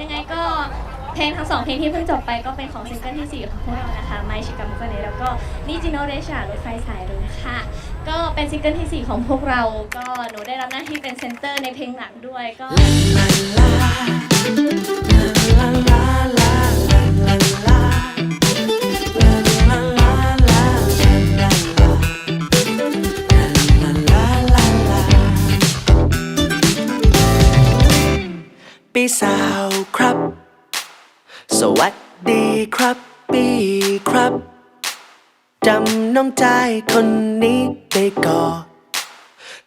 ยังไงก็เพลงทั้งสองเพลงที่เพิ่งจบไปก็เป็นของซิงเกิลที่ 4 ของพวกเรานะคะไมชิกามุกเนแล้วก็นิจิโนเรชารถไฟสายรุ้งค่ะ ก็เป็นซิงเกิลที่ 4 ของพวกเรา ก็หนูได้รับหน้าที่เป็นเซนเตอร์ในเพลงหลักด้วยก็ปีสาว ครับ สวัสดีครับปีครับ จำน้องใจายคนนี้ได้ก่อ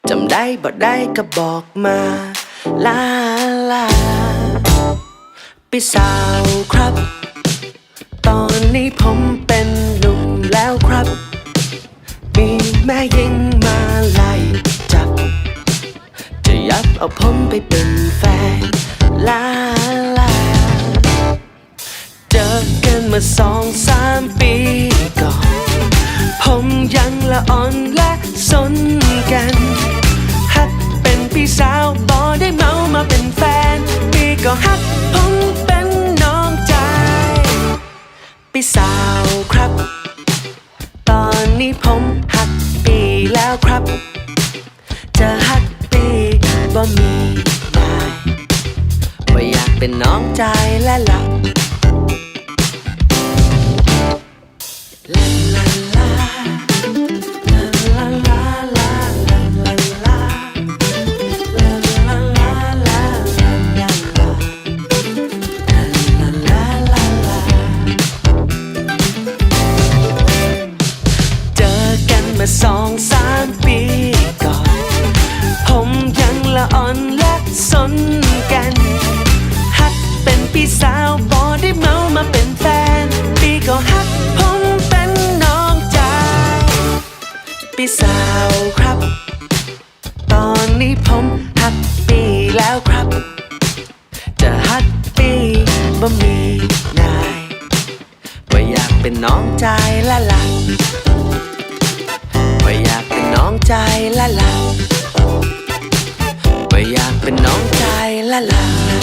จำได้บ่ได้ก็บอกมา ลาลาปีสาวครับ ตอนนี้ผมเป็นหนุ่มแล้วครับ มีแม่ยิงมาไล่จับ จะยับเอาผมไปเป็นแฟนลา กันมาสองสามปีก่อน ผมยังละอ่อนและสนกันฮักเป็นพี่สาวบอได้เมามาเป็นแฟนปีก็ฮักผมเป็นน้องใจพี่สาวครับ ตอนนี้ผมฮักปีแล้วครับ จะฮักปีบ่มีนายว่าอยากเป็นน้องใจและหลับ อนและสนกัน ฮักเป็นพี่สาวบอได้เมามาเป็นแฟนปีก็ฮักผมเป็นน้องใจพี่สาวครับ ตอนนี้ผมฮักปีแล้วครับ จะฮักปีบ่มีนายว่าอยากเป็นน้องใจละละว่าอยากเป็นน้องใจละละ นน้องใจละล่ะ